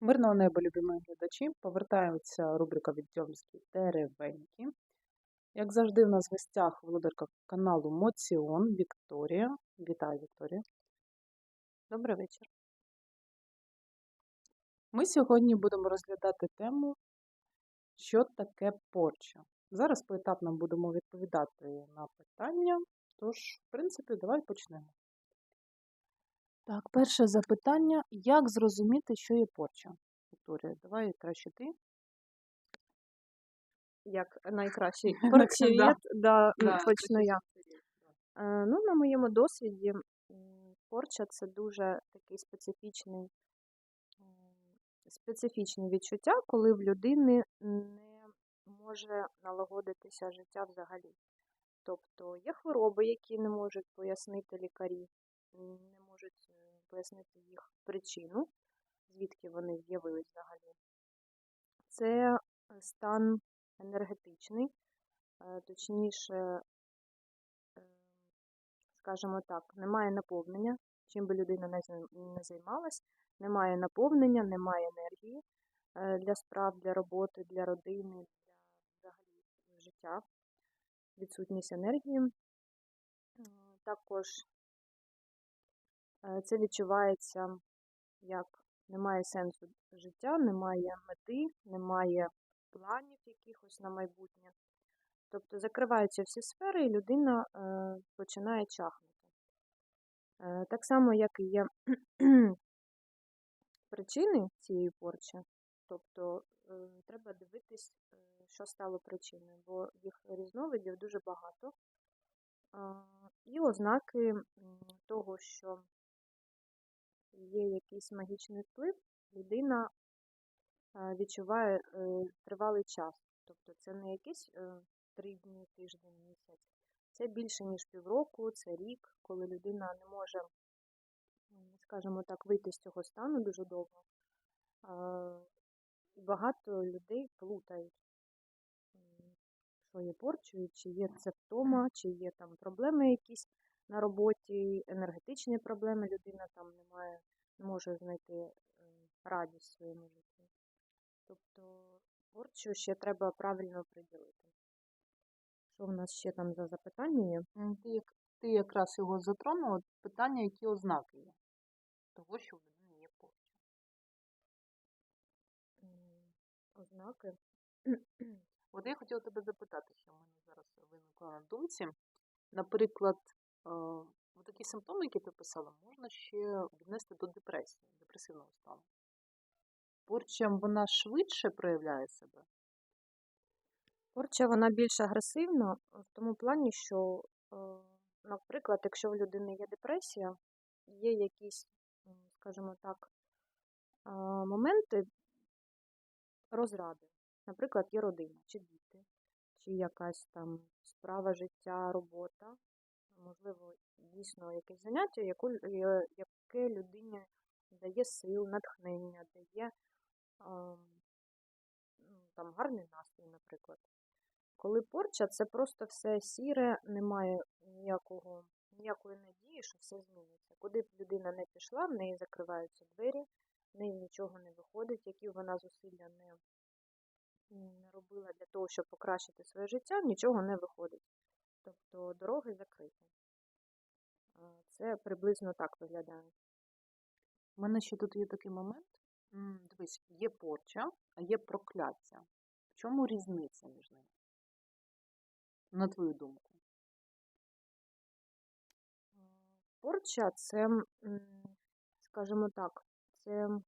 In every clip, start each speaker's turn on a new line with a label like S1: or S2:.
S1: Мирного неба, любі мої глядачі. Повертається рубрика «Відьомські теревеньки». Як завжди, у нас в гостях володарка каналу Моціон Вікторія. Вітаю, Вікторія.
S2: Добрий вечір.
S1: Ми сьогодні будемо розглядати тему, що таке порча. Зараз поетапно будемо відповідати на питання, тож, в принципі, давай почнемо. Так, перше запитання: як зрозуміти, що є порча? Вікторія, давай краще ти.
S2: Як найкращий порчевід, да,
S1: Да,
S2: почну я. Е, Ну, на моєму досвіді, порча це дуже такий специфічний, м, специфічні відчуття, коли в людини не може налагодитися життя взагалі. Тобто є хвороби, які не можуть пояснити лікарі, не пояснити їх причину, звідки вони з'явились взагалі. Це е, стан енергетичний, е, точніше, е, скажімо так, немає наповнення, чим би людина не займалась, немає наповнення, немає енергії для справ, для роботи, для родини, для взагалі життя, відсутність енергії. Також це відчувається як немає сенсу життя, немає мети, немає планів якихось на майбутнє. Тобто закриваються всі сфери, і людина е, починає чахнути. Е, так само, як і є причини цієї порчі, тобто е, треба дивитись, е, що стало причиною, бо їх різновидів дуже багато. І ознаки того, що є якийсь магічний вплив, людина відчуває е, тривалий час. Тобто це не якісь е, три дні, тиждень, місяць. Це більше, ніж півроку, це рік, коли людина не може, скажімо так, вийти з цього стану дуже довго. І багато людей плутають, що є порчою, чи є це втома, чи є там проблеми якісь на роботі, енергетичні проблеми, людина там не має, не може знайти е, радість в своєму житті. Тобто порчу ще треба правильно приділити. Що в нас ще там за запитання є?
S1: Ти, як- ти якраз його затронула, питання, які ознаки є того, що в людині є порча.
S2: Ознаки.
S1: От я хотіла тебе запитати, що в мене зараз виникло на думці. Наприклад, такі симптоми, які ти писала, можна ще віднести до депресії, депресивного стану. Порча вона швидше проявляє себе.
S2: Порча вона більш агресивна в тому плані, що, е, наприклад, якщо в людини є депресія, є якісь, скажімо так, а, моменти розради. Наприклад, є родина, чи діти, чи якась там справа життя, робота, можливо, дійсно якесь заняття, яку, яке людині дає сил, натхнення, дає ну, там, гарний настрій, наприклад. Коли порча, це просто все сіре, немає ніякого, ніякої надії, що все зміниться. Куди б людина не пішла, в неї закриваються двері, в неї нічого не виходить, які вона зусилля не робила для того, щоб покращити своє життя, нічого не виходить. Тобто дороги закриті. Це приблизно так виглядає.
S1: У мене ще тут є такий момент. Дивись, є порча, а є прокляття. В чому різниця між ними? На твою думку.
S2: Порча це, скажімо так, це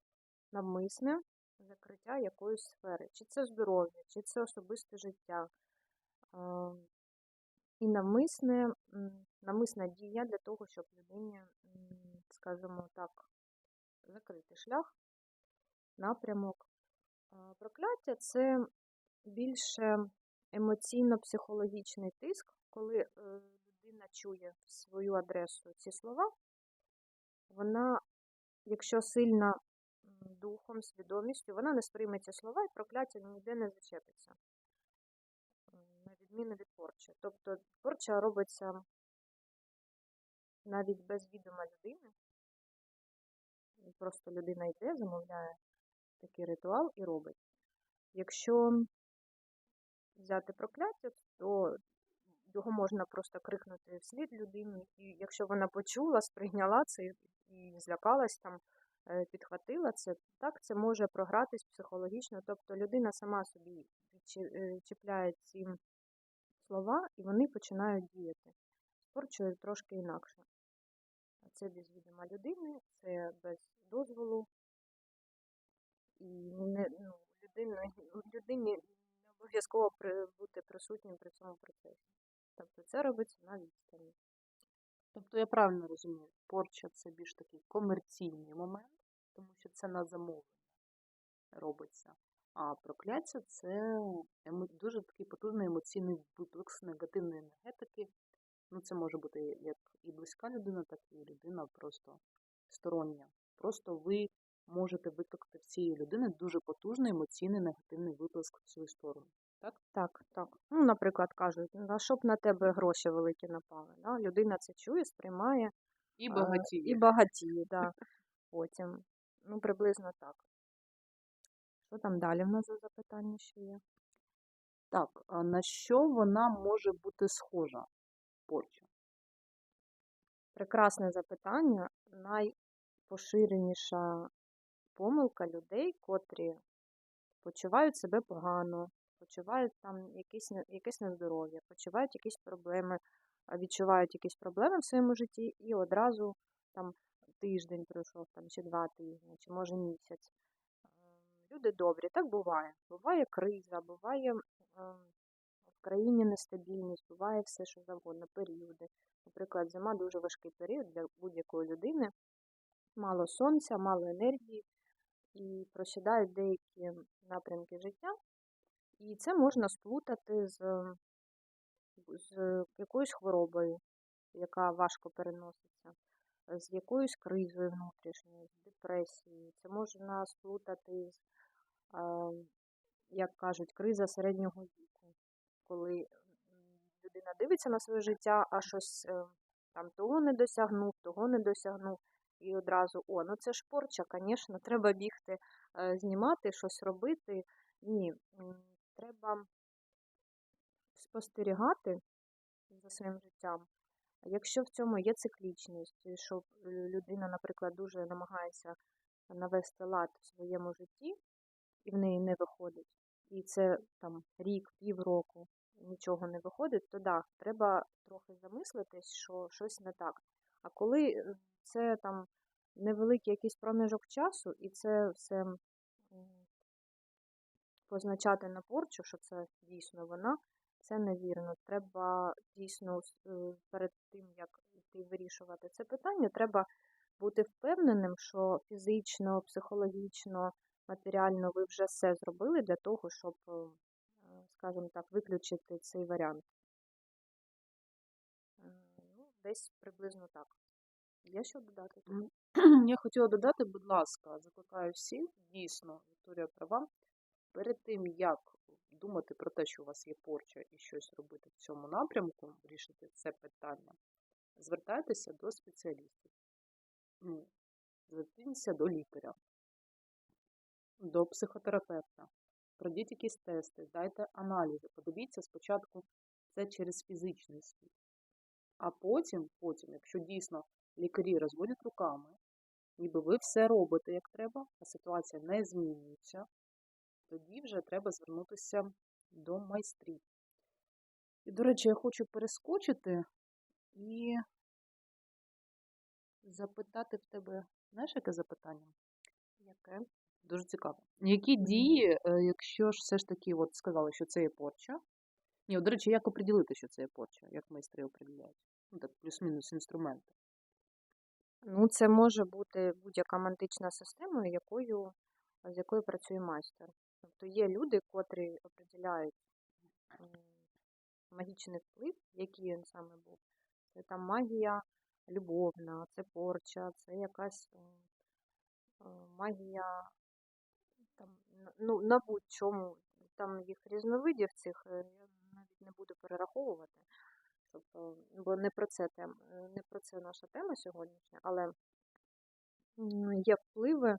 S2: навмисне закриття якоїсь сфери. Чи це здоров'я, чи це особисте життя. І навмисне, м, навмисна дія для того, щоб людині, скажімо так, закрити шлях, напрямок. Прокляття це більше емоційно-психологічний тиск, коли е, людина чує в свою адресу ці слова, вона, якщо сильна духом, свідомістю, вона не сприйме ці слова і прокляття ніде не зачепиться, відміну від порчі. Тобто порча робиться навіть без відома людини. Просто людина йде, замовляє такий ритуал і робить. Якщо взяти прокляття, то його можна просто крикнути вслід людині, і якщо вона почула, сприйняла це і злякалась там, е, підхватила це, так це може програтись психологічно. Тобто людина сама собі е, чіпляє ці слова, і вони починають діяти. З порчою трошки інакше. Це без відома людини, це без дозволу. І не, ну, людина, людині не обов'язково бути присутнім при цьому процесі. Тобто це робиться на відстані.
S1: Тобто я правильно розумію, порча це більш такий комерційний момент, тому що це на замовлення робиться. А прокляття це дуже такий потужний емоційний виплеск негативної енергетики. Ну, це може бути як і близька людина, так і людина просто стороння. Просто ви можете викликати в цієї людини дуже потужний емоційний негативний виплеск в свою сторону. Так?
S2: Так, так. Ну, наприклад, кажуть, «Ну, а щоб на тебе гроші великі напали. Да? Людина це чує, сприймає
S1: І
S2: а,
S1: багатіє.
S2: і багатіє, да. потім. Ну, приблизно так. Що там далі в нас за запитання ще є?
S1: Так, а на що вона може бути схожа? Порча.
S2: Прекрасне запитання. Найпоширеніша помилка людей, котрі почувають себе погано, почувають там якісь, якесь нездоров'я, почувають якісь проблеми, відчувають якісь проблеми в своєму житті, і одразу там тиждень пройшов, там, чи два тижні, чи може місяць. Люди добрі, так буває. Буває криза, буває в країні нестабільність, буває все, що завгодно, періоди. Наприклад, зима дуже важкий період для будь-якої людини. Мало сонця, мало енергії, і просідають деякі напрямки життя. І це можна сплутати з, з якоюсь хворобою, яка важко переноситься, з якоюсь кризою внутрішньою, з депресією. Це можна сплутати з, як кажуть, криза середнього віку, коли людина дивиться на своє життя, а щось е, там того не досягнув, того не досягнув. І одразу, о, ну це ж порча, звісно, треба бігти, е, знімати, щось робити. Ні, треба спостерігати за своїм життям. Якщо в цьому є циклічність, що е, людина, наприклад, дуже намагається навести лад в своєму житті, і в неї не виходить, і це там рік, півроку, нічого не виходить, то да, треба трохи замислитись, що щось не так. А коли це там невеликий якийсь проміжок часу, і це все позначати на порчу, що це дійсно вона, це невірно. Треба дійсно е, перед тим, як йти вирішувати це питання, треба бути впевненим, що фізично, психологічно, матеріально ви вже все зробили для того, щоб, е, скажімо так, виключити цей варіант. Е, Ну, десь приблизно так. Є що додати
S1: Я хотіла додати, будь ласка, закликаю всіх, дійсно, Вікторія права, перед тим, як думати про те, що у вас є порча і щось робити в цьому напрямку, вирішити це питання, звертайтеся до спеціалістів. Ну, зверніться до лікаря, до психотерапевта. Пройдіть якісь тести, дайте аналізи, подивіться спочатку це через фізичний світ. А потім, потім, якщо дійсно лікарі розводять руками, ніби ви все робите як треба, а ситуація не змінюється, тоді вже треба звернутися до майстрів. І, до речі, я хочу перескочити і запитати в тебе, знаєш, яке запитання?
S2: Яке?
S1: Дуже цікаво. Які дії, е, якщо ж все ж таки от сказали, що це є порча? Ні, до речі, як оприділити, що це є порча? Як майстри оприділяють? Ну так, плюс-мінус інструменти.
S2: Ну, це може бути будь-яка мантична система, якою, з якою працює майстер. Тобто є люди, котрі определяють магічний вплив, який він саме був. Це там магія любовна, це порча, це якась е, магія там, ну, на будь-чому. Там їх різновидів цих, е, я навіть не буду перераховувати. Тобто, бо не про це тем, е, не про це наша тема сьогоднішня, але є впливи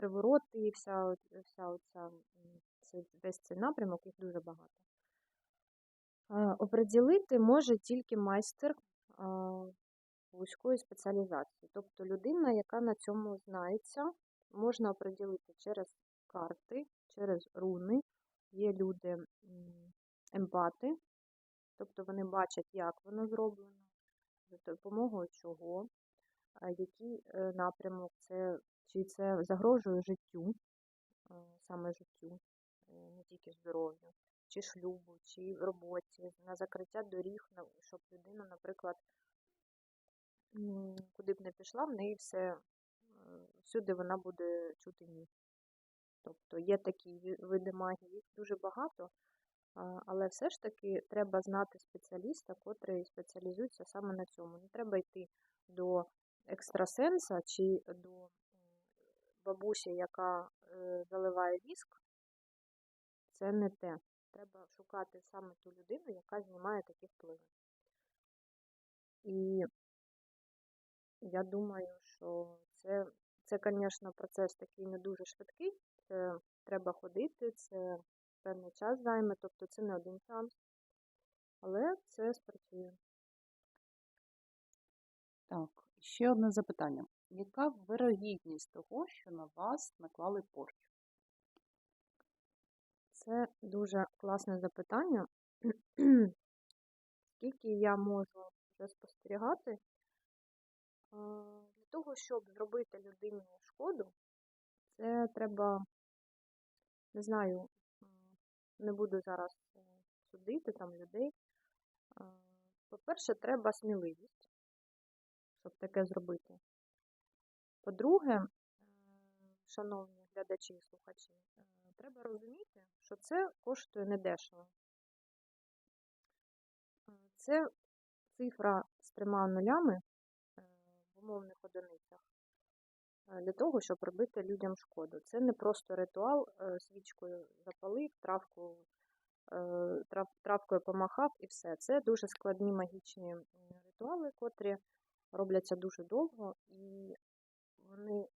S2: привороти, вся, вся оця, весь цей напрямок, їх дуже багато. Оприділити може тільки майстер вузької спеціалізації. Тобто людина, яка на цьому знається, можна оприділити через карти, через руни. Є люди емпати, тобто вони бачать, як воно зроблено, за допомогою чого, який е, напрямок це, чи це загрожує життю, е, саме життю, е, не тільки здоров'ю, чи шлюбу, чи роботі, на закриття доріг, щоб людина, наприклад, куди б не пішла, в неї все, е, всюди вона буде чути ні. Тобто є такі види магії, їх дуже багато, але все ж таки треба знати спеціаліста, котрий спеціалізується саме на цьому. Не треба йти до екстрасенса чи до м, бабусі, яка е, заливає віск. Це не те. Треба шукати саме ту людину, яка знімає такі впливи. І я думаю, що це, це, звісно, процес такий не дуже швидкий. Це треба ходити, це певний час займе, тобто це не один сеанс. Але це спрацює.
S1: Так, ще одне запитання. Яка вирогідність того, що на вас наклали порчу?
S2: Це дуже класне запитання. Скільки я можу вже спостерігати, для того, щоб зробити людині шкоду, це треба, не знаю, не буду зараз е, судити там людей. По-перше, треба сміливість, щоб таке зробити. По-друге, шановні глядачі і слухачі, е, треба розуміти, що це коштує недешево. Е, Це цифра з трьома нулями е, в умовних одиницях е, для того, щоб робити людям шкоду. Це не просто ритуал, е, свічкою запалив, травку, е, трав, травкою помахав і все. Це дуже складні магічні ритуали, котрі робляться дуже довго і вони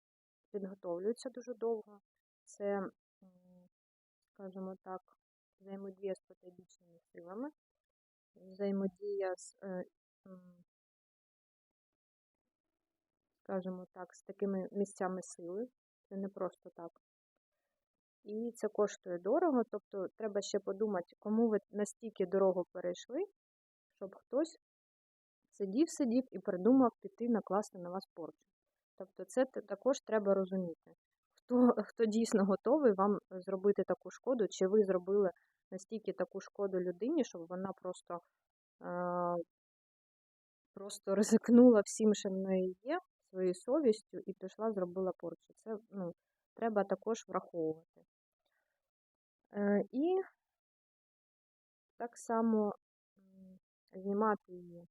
S2: підготовлюються дуже довго. Це, скажімо так, взаємодія з потайбічними силами, взаємодія з, е, скажімо так, з такими місцями сили. Це не просто так. І це коштує дорого, тобто треба ще подумати, кому ви настільки дорого перейшли, щоб хтось сидів, сидів і придумав піти накласти на вас порчу. Тобто це також треба розуміти, хто, хто дійсно готовий вам зробити таку шкоду, чи ви зробили настільки таку шкоду людині, щоб вона просто, е, просто ризикнула всім, що в неї є, своєю совістю, і пішла, зробила порчу. Це ну, треба також враховувати. Е, і так само знімати її.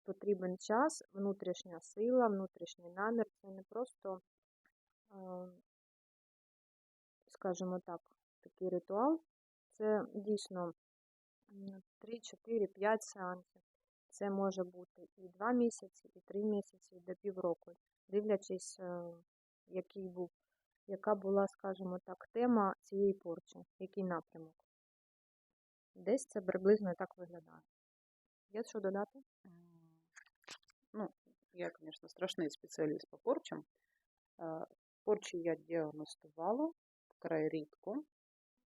S2: Е, потрібен час, внутрішня сила, внутрішній намір. Це не просто, е, скажімо так, такий ритуал. Це дійсно 3, 4, 5 сеансів. Це може бути і 2 місяці, і 3 місяці, і до півроку, дивлячись, е, який був, яка була, скажімо так, тема цієї порчі, який напрямок. Десь це приблизно так виглядає. Є що додати?
S1: Ну, я, звісно, страшний спеціаліст по порчам. Порчі я діагностувала вкрай рідко.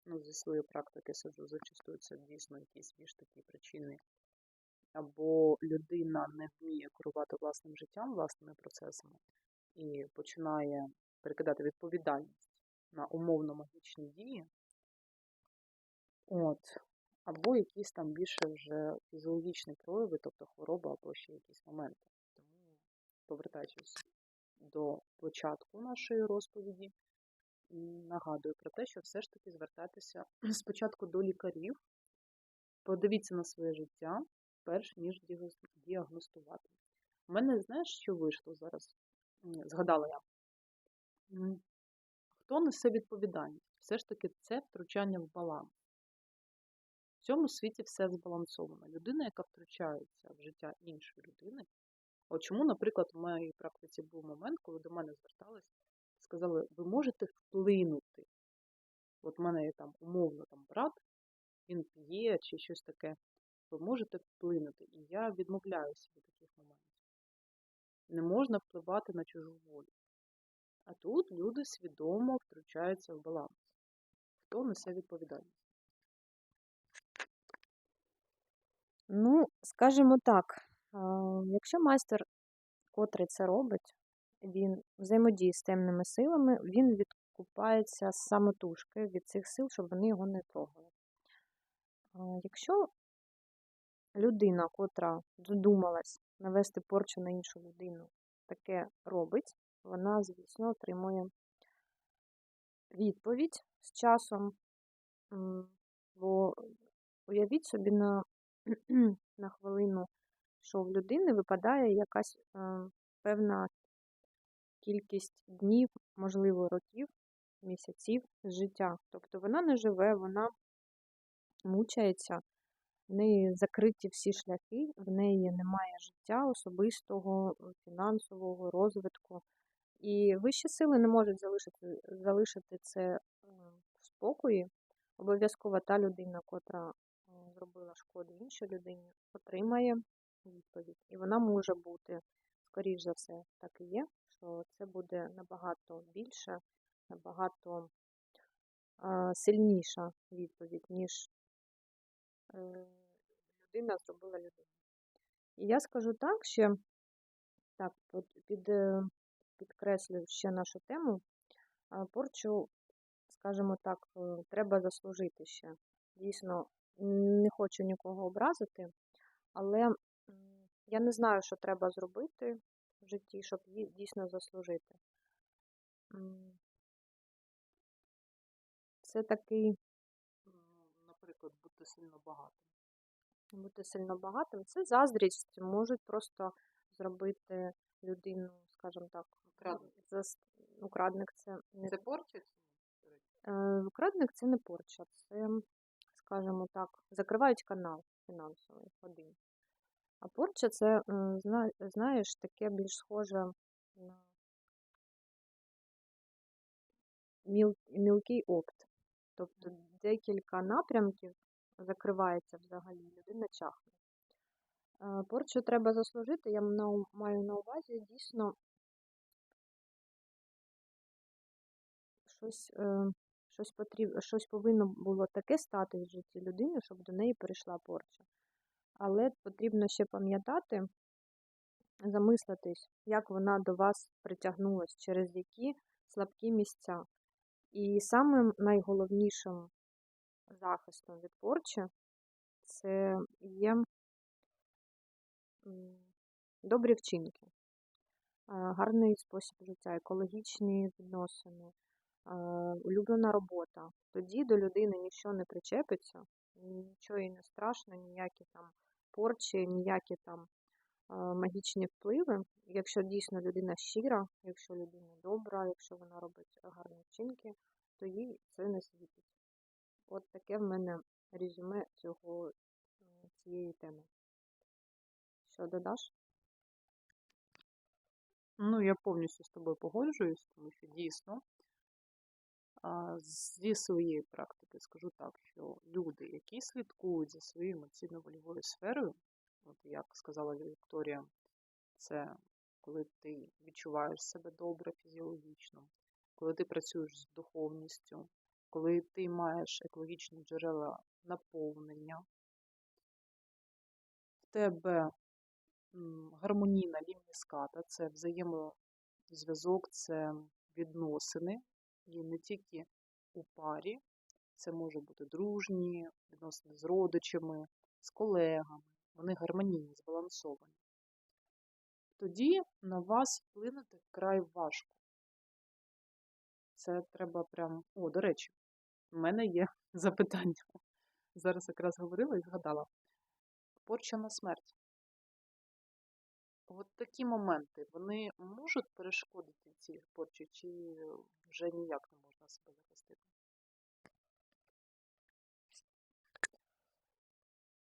S1: Ну, зі своєї практики сиджу, зачастую це дійсно якісь більш такі причини. Або людина не вміє керувати власним життям, власними процесами і починає перекидати відповідальність на умовно магічні дії. От. Або якісь там більше вже фізіологічні прояви, тобто хвороба або ще якісь моменти. Тому, повертаючись до початку нашої розповіді, нагадую про те, що все ж таки звертайтеся спочатку до лікарів, подивіться на своє життя, перш ніж діагностувати. У мене, знаєш, що вийшло зараз? Згадала я. Хто несе відповідальність? Все ж таки це втручання в баланс. Цьому світі все збалансовано. Людина, яка втручається в життя іншої людини, От чому, наприклад, в моїй практиці був момент, коли до мене звертались, сказали, ви можете вплинути. От в мене є там умовно там брат, він п'є чи щось таке. Ви можете вплинути. І я відмовляюся від таких моментів. Не можна впливати на чужу волю. А тут люди свідомо втручаються в баланс. Хто несе відповідальність?
S2: Ну, скажімо так, якщо майстер, котрий це робить, він взаємодіє з темними силами, він відкупається з самотужки від цих сил, щоб вони його не трогали. Якщо людина, котра додумалась навести порчу на іншу людину, таке робить, вона, звісно, отримує відповідь з часом. Бо уявіть собі на, на хвилину, що в людини випадає якась е, певна кількість днів, можливо, років, місяців життя. Тобто вона не живе, вона мучається, в неї закриті всі шляхи, в неї немає життя особистого, фінансового розвитку. І вищі сили не можуть залишити, залишити це е, в спокої. Обов'язково та людина, котра зробила шкоду іншій людині, отримає відповідь. І вона може бути, скоріш за все, так і є, що це буде набагато більше, набагато е, сильніша відповідь, ніж е, людина зробила людину. І я скажу так, ще так, під, е, підкреслю ще нашу тему. Порчу, скажімо так, е, треба заслужити ще. Дійсно, не хочу нікого образити, але я не знаю, що треба зробити в житті, щоб її дійсно заслужити. Це такий
S1: Ну, Наприклад, бути сильно багатим.
S2: бути сильно багатим. Це заздрість, можуть просто зробити людину, скажімо так,
S1: Крадник.
S2: зас- ну, крадник це не
S1: Це порча ні?
S2: Е, це не порча, це, скажімо так, закривають канал фінансовий один. А порча це, знаєш, таке більш схоже на міл, мілкий опт. Тобто декілька напрямків закривається взагалі, людина чахне. Е, Порчу треба заслужити, я маю на увазі дійсно щось, е, щось, потріб... щось повинно було таке стати в житті людини, щоб до неї перейшла порча. Але потрібно ще пам'ятати, замислитись, як вона до вас притягнулась, через які слабкі місця. І самим найголовнішим захистом від порчі це є добрі вчинки, е, гарний спосіб життя, екологічні відносини, улюблена робота. Тоді до людини нічого не причепиться, нічого їй не страшно, ніякі там порчі, ніякі там магічні впливи. Якщо дійсно людина щира, якщо людина добра, якщо вона робить гарні вчинки, то їй це не світить. От таке в мене резюме цього, цієї теми. Що додаш?
S1: Ну, я повністю з тобою погоджуюсь, тому що дійсно зі своєї практики. Скажу так, що люди, які слідкують за своєю емоційно-вольовою сферою, от як сказала Вікторія, це коли ти відчуваєш себе добре фізіологічно, коли ти працюєш з духовністю, коли ти маєш екологічні джерела наповнення, в тебе гармонійна лімніската, це взаємозв'язок, це відносини, і не тільки у парі, це може бути дружні, відносини з родичами, з колегами, вони гармонійні, збалансовані. Тоді на вас вплинути вкрай важко. Це треба прям. О, до речі, в мене є запитання. Зараз якраз говорила і згадала. Порча на смерть. От такі моменти, вони можуть перешкодити цій порчі, чи вже ніяк не можна себе захистити?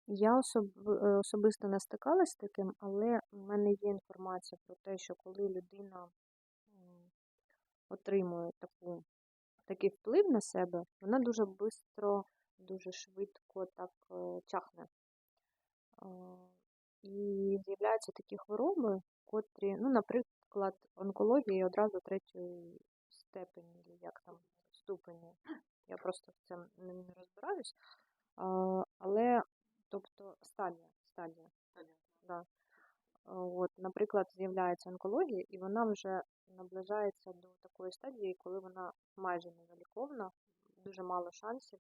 S2: Я особ... е, особисто не стикалась з таким, але в мене є інформація про те, що коли людина отримує таку, такий вплив на себе, вона дуже швидко, дуже швидко так е, чахне. І з'являються такі хвороби, котрі, ну, наприклад, онкологія одразу третьої степені, чи як там ступені. Я просто в цьому не розбираюсь. А, Але, тобто, стадія, стадія. Да. От, наприклад, з'являється онкологія, і вона вже наближається до такої стадії, коли вона майже невиліковна, дуже мало шансів.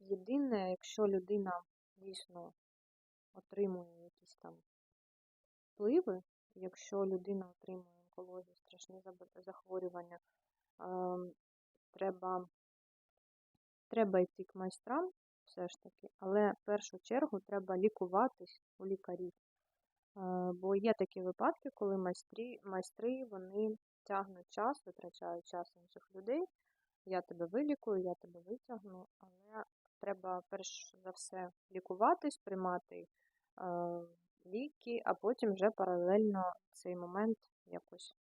S2: Єдине, якщо людина дійсно отримує якісь там впливи, якщо людина отримує онкологію, страшні захворювання, ем, треба, треба йти к майстрам все ж таки, але в першу чергу треба лікуватись у лікарів. Е, Бо є такі випадки, коли майстрі, майстри вони тягнуть час, витрачають час інших людей. Я тебе вилікую, я тебе витягну, але треба перш за все лікуватись, приймати е, ліки, а потім вже паралельно цей момент якось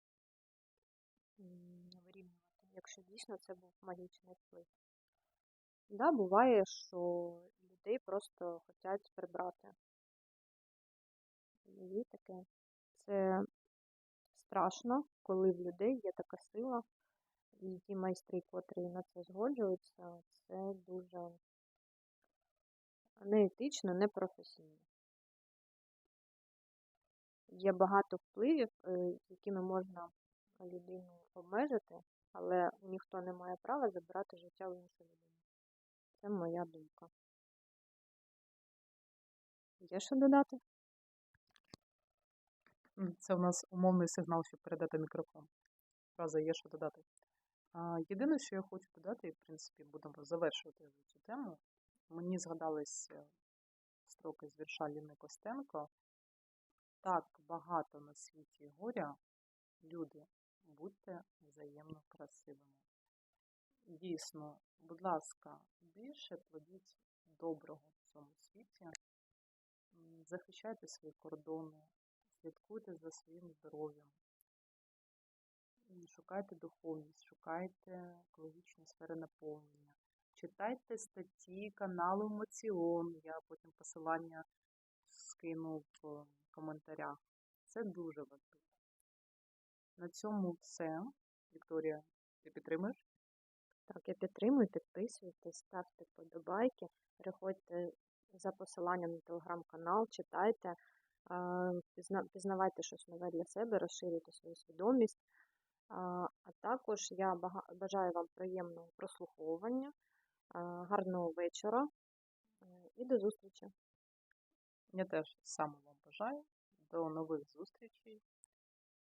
S2: вирівнювати, якщо дійсно це був магічний вплив. Да, буває, що людей просто хочуть прибрати. Є таке. Це страшно, коли в людей є така сила, і ті майстри, котрі на це згоджуються, це дуже неетично, непрофесійно. Є багато впливів, е, якими можна людину обмежити, але ніхто не має права забирати життя у іншої людини. Це моя думка. Є що додати?
S1: Це у нас умовний сигнал, щоб передати мікрофон. Фраза є що додати. Єдине, що я хочу додати, і в принципі будемо завершувати цю тему. Мені згадались е, строки з вірша Ліни Костенко. Так багато на світі горя, люди, будьте взаємно красивими. Дійсно, будь ласка, більше плодіть доброго в цьому світі. Захищайте свої кордони, слідкуйте за своїм здоров'ям. Шукайте духовність, шукайте екологічні сфери наповнення. Читайте статті каналу Моціон. Я потім посилання скину в коментарях. Це дуже важливо. На цьому все. Вікторія, ти підтримуєш?
S2: Так, я підтримую, підписуйтесь, ставте вподобайки, переходьте за посиланням на телеграм-канал, читайте, пізнавайте щось нове для себе, розширюйте свою свідомість. А а також я бажаю вам приємного прослуховування, гарного вечора і до зустрічі.
S1: Я теж саме вам бажаю. До нових зустрічей.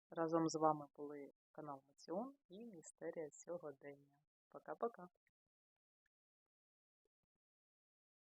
S1: Разом з вами були канал Маціон і Містерія сьогодення. Пока-пока.